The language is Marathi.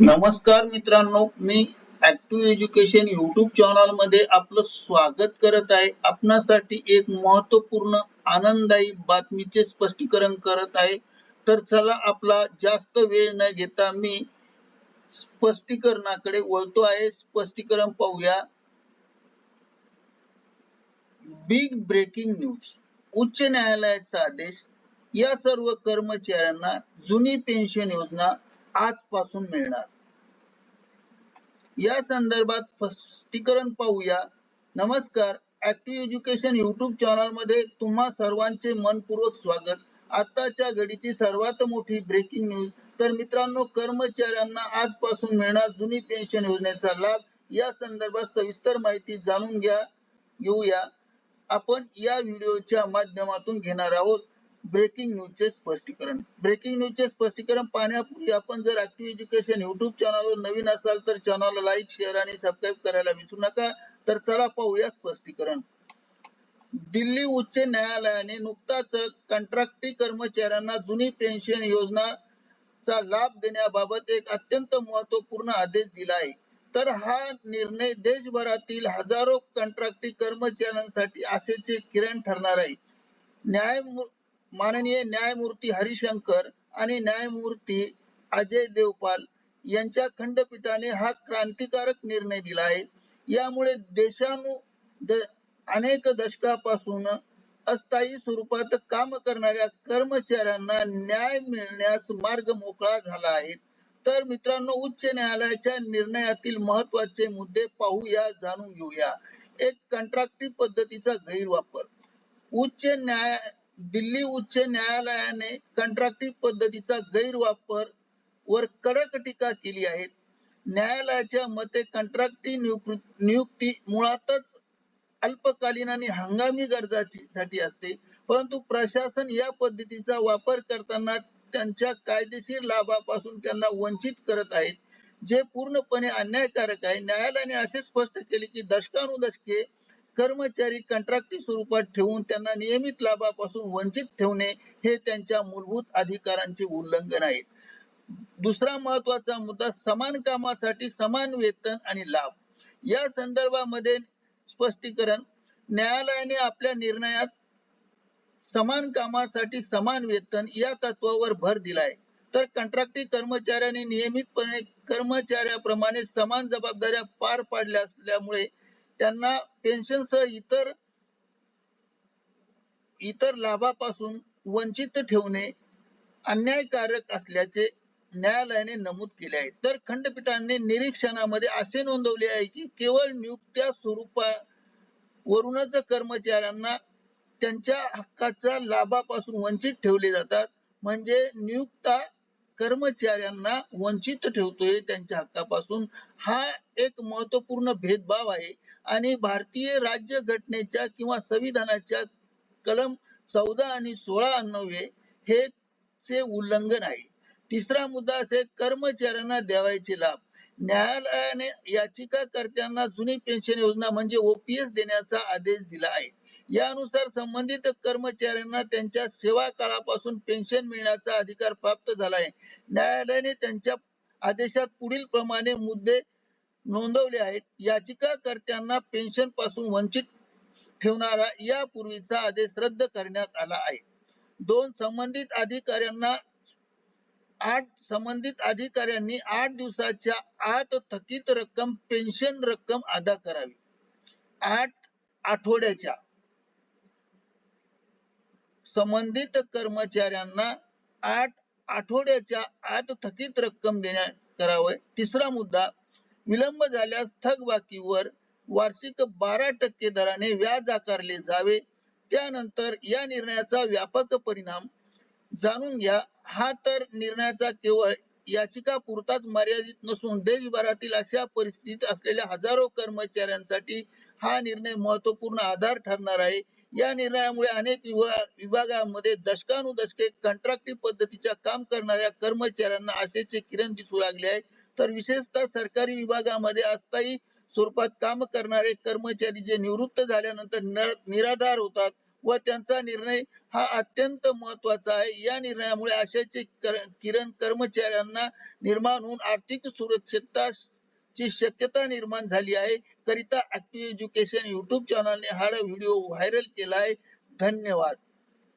नमस्कार मित्रांनो मी ऍक्टिव्ह एज्युकेशन युट्यूब चॅनलमध्ये आपलं स्वागत करत आहे. आपणासाठी एक महत्त्वपूर्ण आनंददायी बातमीचे स्पष्टीकरण करत आहे. तर चला आपला जास्त वेळ न घेता मी स्पष्टीकरणाकडे वळतो आहे. स्पष्टीकरण पाहूया. बिग ब्रेकिंग न्यूज उच्च न्यायालयाचा आदेश. या सर्व कर्मचाऱ्यांना जुनी पेन्शन योजना आजपासून मिळणार. या संदर्भात स्पष्टीकरण पाहूया. नमस्कार. ऍक्टिव्ह एज्युकेशन युट्यूब चॅनलमध्ये तुम्हा सर्वांचे मनपूर्वक स्वागत. आताच्या घडीची सर्वात मोठी ब्रेकिंग न्यूज तर मित्रांनो कर्मचाऱ्यांना आजपासून मिळणार जुनी पेन्शन योजनेचा लाभ. या संदर्भात सविस्तर माहिती जाणून घ्या घेऊया. आपण या व्हिडिओच्या माध्यमातून घेणार आहोत. ब्रेकिंग न्यूजचे स्पष्टीकरण. ब्रेकिंग न्यूजचे स्पष्टीकरण पाहण्यापूर्वी आपण जर ऍक्टिव्ह एज्युकेशन युट्यूब चॅनलवर नवीन असाल तर चॅनलला लाईक शेअर आणि सबस्क्राईब करायला विसरू नका. तर चला पाहूया स्पष्टीकरण. दिल्ली उच्च न्यायालयाने नुकताच कंत्राटी कर्मचाऱ्यांना जुनी पेन्शन योजना चा लाभ देण्याबाबत एक अत्यंत महत्त्वपूर्ण आदेश दिला आहे. तर हा निर्णय देशभरातील हजारो कंत्राटी कर्मचाऱ्यांसाठी आशेचे किरण ठरणार आहे. न्याय माननीय न्यायमूर्ती हरिशंकर आणि न्यायमूर्ती अजय देवपाल यांच्या खंडपीठाने हा क्रांतिकारक निर्णय दिला आहे. यामुळे देशानु अनेक दशकापासून अस्थायी स्वरूपात काम करणाऱ्या कर्मचाऱ्यांना न्याय मिळण्यास मार्ग मोकळा झाला आहे. तर मित्रांनो उच्च न्यायालयाच्या निर्णयातील महत्त्वाचे मुद्दे पाहूया जाणून घेऊया. एक कंत्राटी पद्धतीचा गैरवापर. उच्च न्याय दिल्ली उच्च न्यायालयाने कंत्राटी पद्धतीचा गैरवापर वर कडक टीका केली आहे. न्यायालयाच्या मते कंत्राटी नियुक्ती मुळातच अल्पकालीन आणि हंगामी गरजाची साठी असते. परंतु प्रशासन या पद्धतीचा वापर करताना त्यांच्या कायदेशीर लाभापासून त्यांना वंचित करत आहेत. जे पूर्णपणे अन्यायकारक आहे. न्यायालयाने असे स्पष्ट केले की दशकानुदशके कर्मचारी कंत्राटी स्वरूपात ठेवून त्यांना नियमित लाभापासून वंचित ठेवणे हे त्यांच्या मूलभूत अधिकारांचे उल्लंघन आहे. दुसरा महत्त्वाचा मुद्दा समान कामासाठी समान वेतन आणि लाभ. या संदर्भामध्ये स्पष्टीकरण न्यायालयाने आपल्या निर्णयात समान कामासाठी समान वेतन या तत्वावर भर दिलाय. तर कंत्राटी कर्मचाऱ्याने नियमितपणे कर्मचाऱ्याप्रमाणे समान जबाबदाऱ्या पार पाडल्या असल्यामुळे त्यांना पेन्शनसह इतर इतर लाभापासून वंचित ठेवणे अन्यायकारक असल्याचे न्यायालयाने नमूद केले आहे. तर खंडपीठाने निरीक्षणामध्ये असे नोंदवले आहे की केवळ नियुक्त्या स्वरूपावरूनच कर्मचाऱ्यांना त्यांच्या हक्काच्या लाभापासून वंचित ठेवले जातात. म्हणजे नियुक्ता कर्मचाऱ्यांना वंचित ठेवतोय त्यांच्या हक्कापासून. हा एक महत्त्वपूर्ण भेदभाव आहे. आणि भारतीय राज्य घटनेच्या किंवा संविधानाच्या कलम चौदा आणि सोळा अन्वये हे चे उल्लंघन आहे. तिसरा मुद्दा असे कर्मचाऱ्यांना द्यावायचे लाभ. न्यायालयाने याचिकाकर्त्यांना जुनी पेन्शन योजना म्हणजे ओपीएस देण्याचा आदेश दिला आहे. यानुसार संबंधित कर्मचाऱ्यांना त्यांच्या सेवा काळापासून पेन्शन मिळण्याचा अधिकार प्राप्त झाला आहे. न्यायालयाने त्यांच्या आदेशात पुढील प्रमाणे मुद्दे नोंदवले आहेत. याचिकाकर्त्यांना पेन्शनपासून वंचित ठेवणारा यापूर्वीचा आदेश रद्द करण्यात आला आहे. दोन संबंधित अधिकाऱ्यांना आठ संबंधित अधिकाऱ्यांनी आठ दिवसाच्या आत थकीत रक्कम पेन्शन रक्कम अदा करावी. आठ आठवड्याच्या संबंधित कर्मचाऱ्यांना आठ आठवड्याच्या आत थकीत रक्कम देण्यात करावे. तिसरा मुद्दा विलंब झाल्यास थकबाकीवर वार्षिक बारा टक्के दराने व्याज आकारले जावे. त्यानंतर या निर्णयाचा व्यापक परिणाम जाणून घ्या. हा तर निर्णयाचा केवळ याचिका पुरताच मर्यादित नसून देशभरातील अशा परिस्थितीत असलेल्या हजारो कर्मचाऱ्यांसाठी हा निर्णय महत्त्वपूर्ण आधार ठरणार आहे. या निर्णयामुळे अनेक विभागामध्ये दशकानुदशके कंत्राटी पद्धतीच्या काम करणाऱ्या कर्मचाऱ्यांना आशेचे किरण दिसू लागले आहे. तर विशेषतः सरकारी विभागामध्ये अस्थायी स्वरूपात काम करणारे कर्मचारी जे निवृत्त झाल्यानंतर निराधार होतात व त्यांचा निर्णय हा अत्यंत महत्त्वाचा आहे. या निर्णयामुळे आशाचे किरण कर्मचाऱ्यांना निर्माण होऊन आर्थिक सुरक्षितता ची शक्यता निर्माण झाली आहे. करिता ऍक्टिव्ह एज्युकेशन युट्यूब चॅनलने हा व्हिडिओ व्हायरल केला आहे. धन्यवाद.